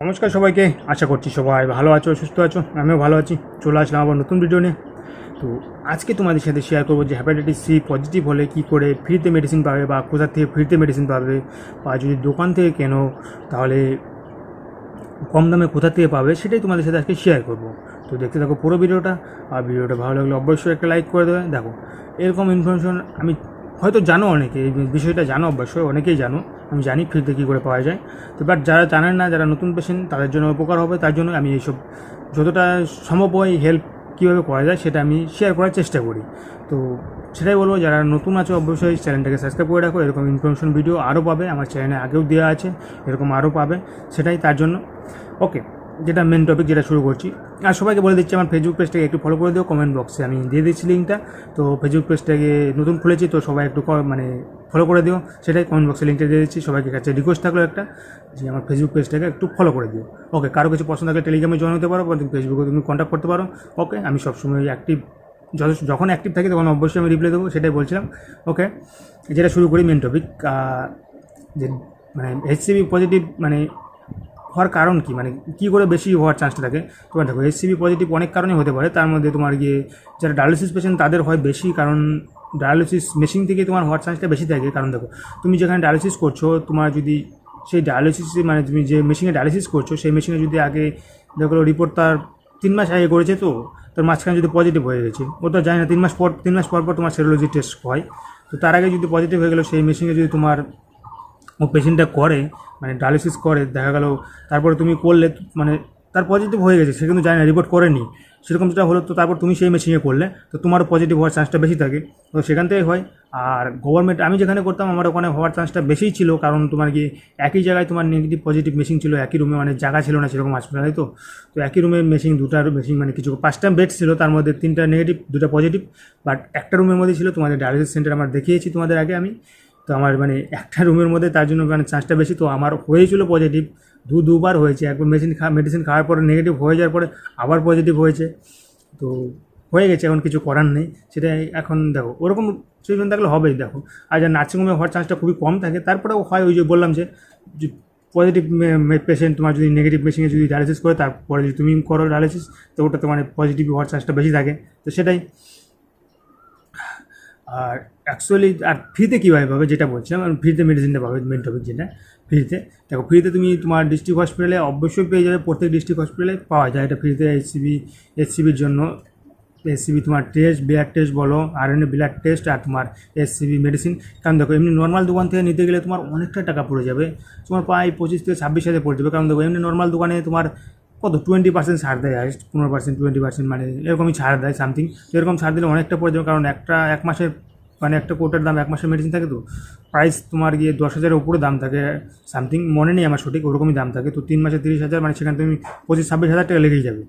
নমস্কার সবাইকে, আশা করছি সবাই ভালো আছো, সুস্থ আছো, আমিও ভালো আছি। চলে আসলাম আবার নতুন ভিডিও নিয়ে। তো আজকে তোমাদের সাথে শেয়ার করব যে হ্যাপাটাইটিস সি পজিটিভ হলে কী করে ফ্রিতে মেডিসিন পাবে বা কোথার থেকে ফ্রিতে মেডিসিন পাবে বা যদি দোকান থেকে কেনো, তাহলে কম দামে কোথা থেকে পাবে সেটাই তোমাদের সাথে আজকে শেয়ার করব। তো দেখতে থাকো পুরো ভিডিওটা আর ভিডিওটা ভালো লাগলে অবশ্যই একটা লাইক করে দেবে। দেখো, এরকম ইনফরমেশন আমি হয়তো জানো অনেকে, এই বিষয়টা জানো অবশ্যই, অনেকেই জানো। আমি জানি ফ্রিতে কী করে পাওয়া যায়। তো বাট যারা জানেন না, যারা নতুন পেশেন্ট তাদের জন্য উপকার হবে। তার জন্য আমি এইসব যতটা সম্ভব হয় হেল্প কীভাবে করা যায় সেটা আমি শেয়ার করার চেষ্টা করি। তো সেটাই বলব, যারা নতুন আছে অবশ্যই চ্যানেলটাকে সাবস্ক্রাইব করে রাখো। এরকম ইনফরমেশন ভিডিও আরও পাবে। আমার চ্যানেলে আগেও দেওয়া আছে, এরকম আরও পাবে। সেটাই তার জন্য। ওকে যেটা মেন টপিক যেটা শুরু করছি। আর সবাইকে বলে দিচ্ছি, আমার ফেসবুক পেজটাকে একটু ফলো করে দিও কমেন্ট বক্সে আমি দিয়ে দিচ্ছি লিঙ্কটা তো ফেসবুক পেজটাকে নতুন খুলেছি, তো সবাই একটু মানে ফলো করে দিও। সেটাই কমেন্ট বক্সে লিঙ্কটা দিয়ে দিচ্ছি, সবাইকে কাছে রিকোয়েস্ট থাকল একটা, যে আমার ফেসবুক পেজটাকে একটু ফলো করে দিও। ওকে কারও কিছু পছন্দ থাকলে টেলিগ্রামে জয়েন হতে পারো, বা তুমি ফেসবুকে তুমি কন্ট্যাক্ট করতে পারো। ওকে আমি সবসময় অ্যাক্টিভ যথেষ্ট, যখন অ্যাক্টিভ থাকি তখন অবশ্যই আমি রিপ্লাই দেবো, সেটাই বলছিলাম। ওকে যেটা শুরু করি মেন টপিক যে মানে এইচসিবি পজিটিভ মানে হওয়ার কারণ কি? মানে কী করে বেশি হওয়ার চান্সটা থাকে? তোমার দেখো এইচসিবি পজিটিভ অনেক কারণে হতে পারে। তার মধ্যে তোমার গিয়ে যারা ডায়ালিসিস পেশেন্ট তাদের হয় বেশি, কারণ ডায়ালিসিস মেশিন থেকে তোমার হওয়ার চান্সটা বেশি থাকে। কারণ দেখো, তুমি যেখানে ডায়ালিসিস করছ, তোমার যদি সেই ডায়ালিসিস মানে তুমি যে মেশিনে ডায়ালিসিস করছ, সেই মেশিনে যদি আগে দেখো রিপোর্ট তার তিন মাস আগে করেছে তো, তার মাঝখানে যদি পজিটিভ হয়ে গেছে, ও তো জানি না, তিন মাস পর, তিন মাস পর পর তোমার সেরোলজি টেস্ট হয়। তো তার আগে যদি পজিটিভ হয়ে গেলো, সেই মেশিনে যদি তোমার পেশেন্টটা করে মানে ডায়ালিসিস করে, দেখা গেল তারপরে তুমি করলে মানে তার পজিটিভ হয়ে গেছে, সে কিন্তু জানে না রিপোর্ট করেনি। সেরকম যেটা হলো, তো তারপর তুমি সেই মেশিনে করলে, তো তোমারও পজিটিভ হওয়ার চান্সটা বেশি থাকে। তো সেখান থেকে হয়। আর গভর্নমেন্ট আমি যেখানে করতাম, আমার ওখানে হওয়ার চান্সটা বেশিই ছিল, কারণ তোমার কি একই জায়গায় তোমার নেগেটিভ পজিটিভ মেশিন ছিল, একই রুমে মানে জায়গা ছিল না সেরকম হসপিটালে তো? তো একই রুমে মেশিন দুটা মেশিন মানে কিছু পাঁচটা বেড ছিল, তার মধ্যে তিনটা নেগেটিভ দুটা পজিটিভ বাট একটা রুমের মধ্যে ছিল তোমাদের ডায়ালিসিস সেন্টার আমার দেখিয়েছি তোমাদের আগে আমি। তো আমার মানে একটা রুমের মধ্যে তার জন্য মানে চান্সটা বেশি, তো আমার হয়েছিল পজিটিভ দু, দুবার হয়েছে। একবার মেশিন খা মেডিসিন খাওয়ার পরে নেগেটিভ হয়ে যাওয়ার পরে আবার পজিটিভ হয়েছে। তো হয়ে গেছে, এখন কিছু করার নেই। সেটাই এখন দেখো, ওরকম সিচুয়েশন থাকলে হবেই, দেখো। আর যা নার্সিংহোমে হওয়ার চান্সটা খুবই কম থাকে, তারপরেও হয় ওই যে বললাম যে পজিটিভ পেশেন্ট তোমার যদি নেগেটিভ মেশিনে যদি ডায়ালিসিস করে, তারপরে যদি তুমি করো ডায়ালিসিস তো ওটা তো মানে পজিটিভ হওয়ার চান্সটা বেশি থাকে। তো সেটাই। আর অ্যাকচুয়ালি আর ফ্রিতে কীভাবে পাবে যেটা বলছিলাম আর ফ্রিতে মেডিসিনটা পাবে মেন টপিক যেটা, ফ্রিতে। দেখো, ফ্রিতে তুমি তোমার ডিস্ট্রিক্ট হসপিটালে অবশ্যই পেয়ে যাবে, প্রত্যেক ডিস্ট্রিক্ট হসপিটালে পাওয়া যায়। এটা ফ্রিতে এইচসিবি এইচসিবির জন্য। এসসিবি তোমার টেস্ট ব্লাড টেস্ট বলো আর এনে ব্লাড টেস্ট আর তোমার এসসিবি মেডিসিন কারণ দেখো, এমনি নর্মাল দোকান থেকে নিতে গেলে তোমার অনেকটা টাকা পড়ে যাবে। তোমার প্রায় পঁচিশ থেকে ছাব্বিশ হাজার পড়ে যাবে। কারণ দেখো, এমনি নর্মাল দোকানে তোমার কত টোয়েন্টি পার্সেন্ট ছাড় দেয় হাইস্ট পনেরো পার্সেন্ট টোয়েন্টি পার্সেন্ট মানে এরকমই ছাড় দেয় সামথিং এরকম ছাড় দিলে অনেকটা পড়ে যাবে। কারণ একটা, এক মাসের মানে একটা কোটার দাম এক মাসের মেডিসিন থাকে তো প্রাইস তোমার গিয়ে দশ হাজারের উপরে দাম থাকে সামথিং মনে নেই আমার সঠিক, ওরকমই দাম থাকে। তো তিন মাসে তিরিশ হাজার মানে সেখানে তুমি পঁচিশ, ছাব্বিশ হাজার টাকা লেগেই যাবে।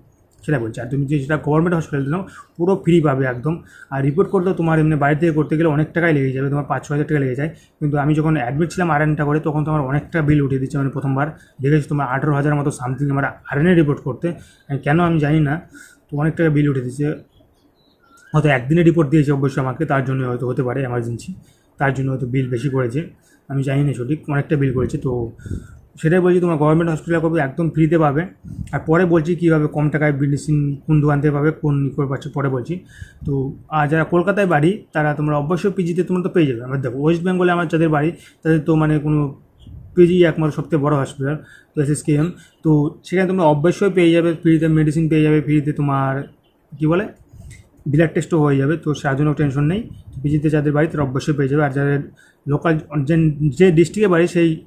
সেটা বলছি। আর তুমি যে সেটা গভর্নমেন্ট হসপিটালে নাও পুরো ফ্রি পাবে একদম। আর রিপোর্ট করতেও তোমার এমনি বাইরে থেকে করতে গেলে অনেক টাকাই লেগে যাবে, তোমার পাঁচ ছ হাজার টাকা লেগে যায়। কিন্তু আমি যখন অ্যাডমিট ছিলাম আরএনটা করে, তখন তোমার অনেকটা বিল উঠিয়ে দিচ্ছে মানে প্রথমবার। দেখেছি তোমার আঠেরো হাজার মতো সামথিং আমার আরএনএ রিপোর্ট করতে। কেন আমি জানি না, তো অনেক টাকা বিল উঠে দিচ্ছে। হয়তো একদিনে রিপোর্ট দিয়েছে অবশ্যই আমাকে, তার জন্য হয়তো হতে পারে এমার্জেন্সি তার জন্য হয়তো বিল বেশি করেছে। আমি জানি না সঠিক, অনেকটা বিল করেছে, তো সেটাই বলছি তোমার গভর্নমেন্ট হসপিটাল করবে একদম ফ্রিতে পাবে। আর পরে বলছি কীভাবে, কম টাকায় মেডিসিন কোন দোকান থেকে পাবে, কোন ই করে পাচ্ছে, পরে বলছি। তো আর যারা কলকাতায় বাড়ি, তারা তোমরা অবশ্যই পিজিতে তোমরা তো পেয়ে যাবে। আমার দেখো ওয়েস্ট বেঙ্গলে আমার যাদের বাড়ি, তাদের তো মানে কোনো পিজি একমাত্র সবথেকে বড় হসপিটাল তো এস এস কে এম তো সেখানে তোমরা অবশ্যই পেয়ে যাবে ফ্রিতে মেডিসিন পেয়ে যাবে ফ্রিতে তোমার, কী বলে? ব্লাড টেস্টও হয়ে যাবে, তো তার জন্য টেনশন নেই। পিজিতে যাদের বাড়ি, তারা অবশ্যই পেয়ে যাবে। আর যাদের লোকাল যে ডিস্ট্রিক্টে বাড়ি, সেই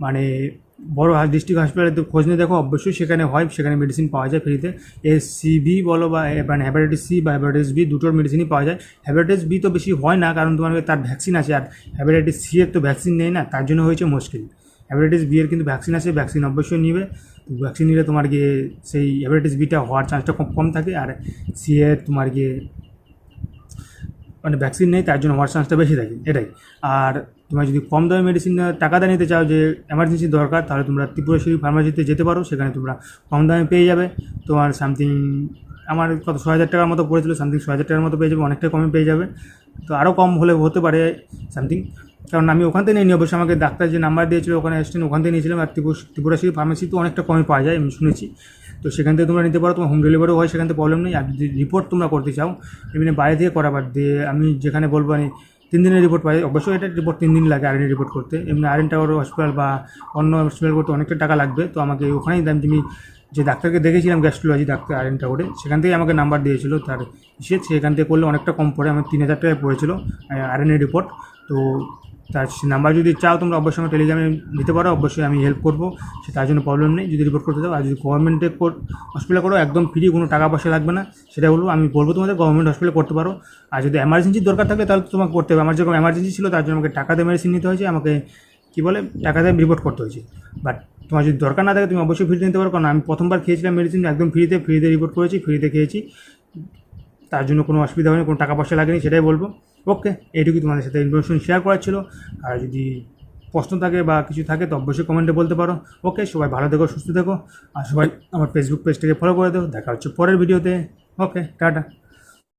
মানে বড় ডিস্ট্রিক্ট হসপিটালে তো খোঁজ নিয়ে দেখো, অবশ্যই সেখানে হয়, সেখানে মেডিসিন পাওয়া যায় ফ্রিতে এস সিবি বলো বা, এ- মানে হ্যাপাটাইটিস সি বা হ্যাপাটাইটিস বি দুটোর মেডিসিনই পাওয়া যায়। হ্যাপাটাইটিস বি তো বেশি হয় না, কারণ তোমার তার ভ্যাকসিন আছে, আর হ্যাপাটাইটিস সি এর তো ভ্যাকসিন নেই না, তার জন্য হয়েছে মুশকিল। হ্যাপাটাইটিস বি এর কিন্তু ভ্যাকসিন আছে ভ্যাকসিন অবশ্যই নিবে। ভ্যাকসিন নিলে তোমার গিয়ে সেই হ্যাপাটাইটিস বিটা হওয়ার চান্সটা কম কম থাকে, আর সি এর তোমার গিয়ে মানে ভ্যাকসিন নেই, তার জন্য হওয়ার চান্সটা বেশি থাকে, এটাই। আর তোমরা যদি কম দামে মেডিসিন টাকা দিয়ে নিতে চাও যে এমার্জেন্সি দরকার, তাহলে তোমরা ত্রিপুরেশ্বরী ফার্মাসিতে যেতে পারো, সেখানে তোমরা কম দামে পেয়ে যাবে। তোমার সামথিং আমার কত ছ হাজার টাকার মতো পড়েছিল সামথিং ছয় হাজার টাকার মতো পেয়ে যাবে, অনেকটা কমে পেয়ে যাবে। তো আরও কম হলে হতে পারে সামথিং কারণ আমি ওখান থেকে নিয়ে নিই অবশ্যই আমাকে ডাক্তার যে নাম্বার দিয়েছিল, ওখানে অ্যাসিস্ট্যান্ট ওখান থেকে নিয়েছিলাম। আর ত্রিপুর ত্রিপুরাশির ফার্মেসি তো অনেকটা কমে পাওয়া যায়, আমি শুনেছি। তো সেখান থেকে তোমরা নিতে পারো, তোমার হোম ডেলিভারিও হয়, সেখান থেকে প্রবলেম নেই। আর যদি রিপোর্ট তোমরা করতে চাও, এমনি বাইরে থেকে করাবার দিয়ে আমি যেখানে বলব, আমি তিন দিনের রিপোর্ট পাই। অবশ্যই এটা রিপোর্ট তিন দিন লাগে আরএন রিপোর্ট করতে। এমনি আরএন টাওয়ার হসপিটাল বা অন্য হসপিটাল করতে অনেকটা টাকা লাগবে। তো আমাকে ওখানেই দাম তুমি যে ডাক্তারকে দেখেছিলাম গ্যাস্ট্রোলজি ডাক্তার আরএন টাওয়ারে সেখান থেকে আমাকে নাম্বার দিয়েছিল। তার সে সেখান থেকে করলে অনেকটা কম পড়ে, আমার তিন হাজার টাকায় পড়েছিল আরএনএ রিপোর্ট তো তার নাম্বার যদি চাও তোমরা অবশ্যই আমার টেলিগ্রামে দিতে পারো, অবশ্যই আমি হেল্প করব, সে তার জন্য প্রবলেম নেই। যদি রিপোর্ট করতে চাও, আর যদি গভর্নমেন্টে হসপিটালে করো একদম ফ্রি কোনো টাকা পয়সা লাগবে না সেটা বলব। আমি বলব তোমাদের গভর্নমেন্ট হসপিটালে করতে পারো। আর যদি এমার্জেন্সির দরকার থাকে তাহলে তোমাকে করতে হবে। আমার যেরকম এমার্জেন্সি ছিল, তার জন্য আমাকে টাকা দিয়ে মেডিসিন নিতে হয়েছে, আমাকে কী বলে টাকা দিয়ে রিপোর্ট করতে হয়েছে। বাট তোমার যদি দরকার না থাকে, তুমি অবশ্যই ফ্রিতে নিতে পারো। কারণ আমি প্রথমবার খেয়েছিলাম মেডিসিন একদম ফ্রিতে ফ্রিতে রিপোর্ট করেছি ফ্রিতে খেয়েছি। তার জন্য কোনো অসুবিধা হয়নি, কোনো টাকা পয়সা লাগেনি, সেটাই বলব। ওকে, এইটুকুই তোমাদের সাথে ইনফরমেশন শেয়ার করার ছিল। আর যদি প্রশ্ন থাকে বা কিছু থাকে, তো অবশ্যই কমেন্টে বলতে পারো। ওকে, সবাই ভালো থেকো, সুস্থ থেকো। আর সবাই আমার ফেসবুক পেজটাকে ফলো করে দেবো দেখা হচ্ছে পরের ভিডিওতে ওকে, টাটা।